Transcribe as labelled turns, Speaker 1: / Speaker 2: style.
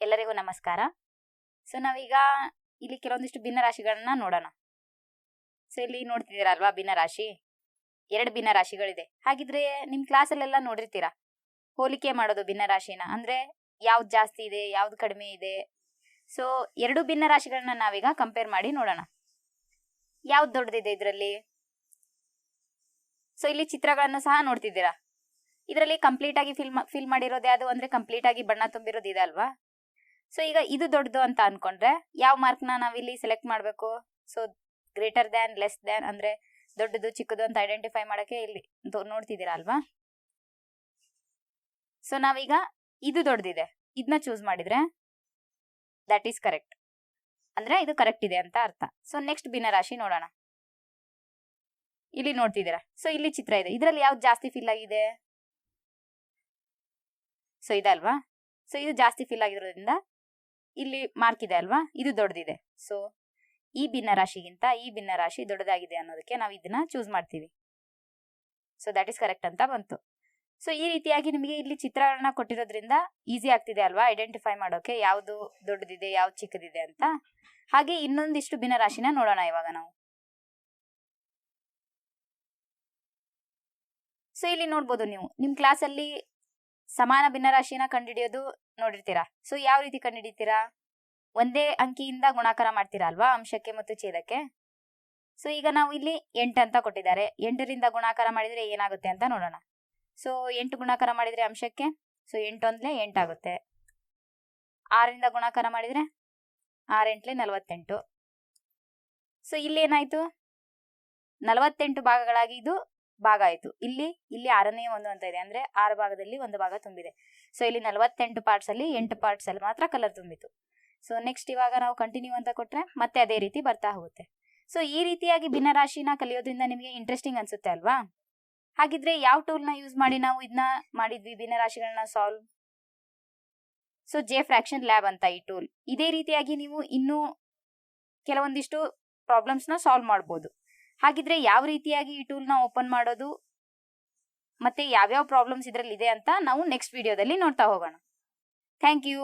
Speaker 1: ಎಲ್ಲರಿಗೂ ನಮಸ್ಕಾರ. ಸೊ ನಾವೀಗ ಇಲ್ಲಿ ಕೆಲವೊಂದಿಷ್ಟು ಭಿನ್ನ ರಾಶಿಗಳನ್ನ ನೋಡೋಣ. ಸೊ ಇಲ್ಲಿ ನೋಡ್ತಿದ್ದೀರಾ ಅಲ್ವಾ ಭಿನ್ನ ರಾಶಿ? ಎರಡು ಭಿನ್ನ ರಾಶಿಗಳಿದೆ. ಹಾಗಿದ್ರೆ ನಿಮ್ಮ ಕ್ಲಾಸಲ್ಲೆಲ್ಲ ನೋಡಿರ್ತೀರಾ? ಹೋಲಿಕೆ ಮಾಡೋದು ಭಿನ್ನ ರಾಶಿನ. ಅಂದ್ರೆ ಯಾವ್ದು ಜಾಸ್ತಿ ಇದೆ, ಯಾವ್ದು ಕಡಿಮೆ ಇದೆ? ಸೊ ಎರಡು ಭಿನ್ನ ರಾಶಿಗಳನ್ನ ನಾವೀಗ ಕಂಪೇರ್ ಮಾಡಿ ನೋಡೋಣ. ಯಾವ್ದು ದೊಡ್ಡದಿದೆ ಇದರಲ್ಲಿ? ಸೊ ಇಲ್ಲಿ ಚಿತ್ರಗಳನ್ನು ಸಹ ನೋಡ್ತಿದ್ದೀರಾ? ಇದರಲ್ಲಿ ಕಂಪ್ಲೀಟ್ ಆಗಿ ಫಿಲ್ ಫಿಲ್ ಮಾಡಿರೋದು ಯಾವುದು ಅಂದ್ರೆ ಕಂಪ್ಲೀಟ್ ಆಗಿ ಬಣ್ಣ ತುಂಬಿರೋದು ಇದೆ ಅಲ್ವಾ? ಸೊ ಈಗ ಇದು ದೊಡ್ಡದು ಅಂತ ಅನ್ಕೊಂಡ್ರೆ ಯಾವ ಮಾರ್ಕ್ನ ನಾವಿಲ್ಲಿ ಸೆಲೆಕ್ಟ್ ಮಾಡಬೇಕು? So greater than less than ಅಂದ್ರೆ ದೊಡ್ಡದು, ಚಿಕ್ಕದು ಅಂತ ಐಡೆಂಟಿಫೈ ಮಾಡಕ್ಕೆ ಇಲ್ಲಿ ನೋಡ್ತಿದ್ದೀರಾ ಅಲ್ವಾ? ಸೊ ನಾವೀಗ ಇದು ದೊಡ್ಡದಿದೆ. ಇದನ್ನ ಚೂಸ್ ಮಾಡಿದ್ರೆ ದಟ್ ಈಸ್ ಕರೆಕ್ಟ್ ಅಂದ್ರೆ ಇದು ಕರೆಕ್ಟ್ ಇದೆ ಅಂತ ಅರ್ಥ. ಸೊ ನೆಕ್ಸ್ಟ್ ಭಿನ್ನರಾಶಿ ನೋಡೋಣ. ಇಲ್ಲಿ ನೋಡ್ತಿದ್ದೀರಾ? ಸೊ ಇಲ್ಲಿ ಚಿತ್ರ ಇದೆ. ಇದರಲ್ಲಿ ಯಾವ್ದು ಜಾಸ್ತಿ ಫಿಲ್ ಆಗಿದೆ? ಸೊ ಇದಲ್ವಾ? ಸೊ ಇದು ಜಾಸ್ತಿ ಫಿಲ್ ಆಗಿರೋದ್ರಿಂದ ಇಲ್ಲಿ ಮಾರ್ಕ್ ಇದೆ ಅಲ್ವಾ? ಇದು ದೊಡ್ಡದಿದೆ ಸೊ ಈ ಭಿನ್ನ ರಾಶಿಗಿಂತ ಈ ಭಿನ್ನ ರಾಶಿ ದೊಡ್ಡದಾಗಿದೆ ಅನ್ನೋದಕ್ಕೆ ನಾವು ಇದನ್ನ ಚೂಸ್ ಮಾಡ್ತೀವಿ. ಸೊ ದಟ್ ಇಸ್ ಕರೆಕ್ಟ್ ಅಂತ ಬಂತು. ಸೊ ಈ ರೀತಿಯಾಗಿ ನಿಮಗೆ ಇಲ್ಲಿ ಚಿತ್ರಗಳನ್ನ ಕೊಟ್ಟಿರೋದ್ರಿಂದ ಈಸಿ ಆಗ್ತಿದೆ ಅಲ್ವಾ? ಐಡೆಂಟಿಫೈ ಮಾಡೋಕೆ ಯಾವುದು ದೊಡ್ಡದಿದೆ, ಯಾವ್ದು ಚಿಕ್ಕದಿದೆ ಅಂತ. ಹಾಗೆ ಇನ್ನೊಂದಿಷ್ಟು ಭಿನ್ನ ರಾಶಿನ ನೋಡೋಣ ಇವಾಗ ನಾವು. ಸೊ ಇಲ್ಲಿ ನೋಡ್ಬೋದು ನೀವು. ನಿಮ್ ಕ್ಲಾಸಲ್ಲಿ ಸಮಾನ ಭಿನ್ನರಾಶಿನ ಕಂಡುಹಿಡಿಯೋದು ನೋಡಿರ್ತೀರಾ? ಸೊ ಯಾವ ರೀತಿ ಕಂಡುಹಿಡಿತೀರಾ? ಒಂದೇ ಅಂಕಿಯಿಂದ ಗುಣಾಕಾರ ಮಾಡ್ತೀರಾ ಅಲ್ವಾ? ಅಂಶಕ್ಕೆ ಮತ್ತು ಛೇದಕ್ಕೆ? ಸೊ ಈಗ ನಾವು ಇಲ್ಲಿ ಎಂಟು ಅಂತ ಕೊಟ್ಟಿದ್ದಾರೆ. ಎಂಟರಿಂದ ಗುಣಾಕಾರ ಮಾಡಿದ್ರೆ ಏನಾಗುತ್ತೆ ಅಂತ ನೋಡೋಣ. ಸೊ ಎಂಟು ಗುಣಾಕಾರ ಮಾಡಿದ್ರೆ ಅಂಶಕ್ಕೆ? ಸೊ ಎಂಟು ಅಂದಲೇ ಎಂಟಾಗುತ್ತೆ ಆರರಿಂದ ಗುಣಾಕಾರ ಮಾಡಿದ್ರೆ ಆರೆಂಟ್ಲೆ ನಲವತ್ತೆಂಟು. ಸೊ ಇಲ್ಲಿ ಏನಾಯ್ತು? ನಲವತ್ತೆಂಟು ಭಾಗಗಳಾಗಿ ಇದು ಭಾಗ ಆಯ್ತು. ಇಲ್ಲಿ ಇಲ್ಲಿ ಆರನೇ ಒಂದು ಅಂತ ಇದೆ. ಅಂದ್ರೆ ಆರು ಭಾಗದಲ್ಲಿ ಒಂದು ಭಾಗ ತುಂಬಿದೆ. ಸೊ ಇಲ್ಲಿ ನಲವತ್ತೆಂಟು ಪಾರ್ಟ್ಸ್ ಅಲ್ಲಿ ಎಂಟು ಪಾರ್ಟ್ಸ್ ಅಲ್ಲಿ ಮಾತ್ರ ಕಲರ್ ತುಂಬಿತು. ಸೊ ನೆಕ್ಸ್ಟ್ ಇವಾಗ ನಾವು ಕಂಟಿನ್ಯೂ ಅಂತ ಕೊಟ್ರೆ ಮತ್ತೆ ಅದೇ ರೀತಿ ಬರ್ತಾ ಹೋಗುತ್ತೆ. ಸೊ ಈ ರೀತಿಯಾಗಿ ಭಿನ್ನರಾಶಿನ ಕಲಿಯೋದ್ರಿಂದ ನಿಮಗೆ ಇಂಟ್ರೆಸ್ಟಿಂಗ್ ಅನ್ಸುತ್ತೆ ಅಲ್ವಾ? ಹಾಗಿದ್ರೆ ಯಾವ ಟೂಲ್ನ ಯೂಸ್ ಮಾಡಿ ನಾವು ಇದನ್ನ ಮಾಡಿದ್ವಿ ಭಿನ್ನರಾಶಿಗಳನ್ನ solve so J fraction lab ಅಂತ ಈ ಟೂಲ್ ಇದೇ ರೀತಿಯಾಗಿ ನೀವು ಇನ್ನೂ ಕೆಲವೊಂದಿಷ್ಟು ಪ್ರಾಬ್ಲಮ್ಸ್ನ ಸಾಲ್ವ್ ಮಾಡ್ಬೋದು. ಹಾಗಿದ್ರೆ ಯಾವ ರೀತಿಯಾಗಿ ಈ ಟೂಲ್ನ ಓಪನ್ ಮಾಡೋದು? ಮತ್ತೆ ಯಾವ್ಯಾವ ಪ್ರಾಬ್ಲಮ್ಸ್ ಇದರಲ್ಲಿ ಇದೆ ಅಂತ ನಾವು ನೆಕ್ಸ್ಟ್ ವಿಡಿಯೋದಲ್ಲಿ ನೋಡ್ತಾ ಹೋಗೋಣ. Thank you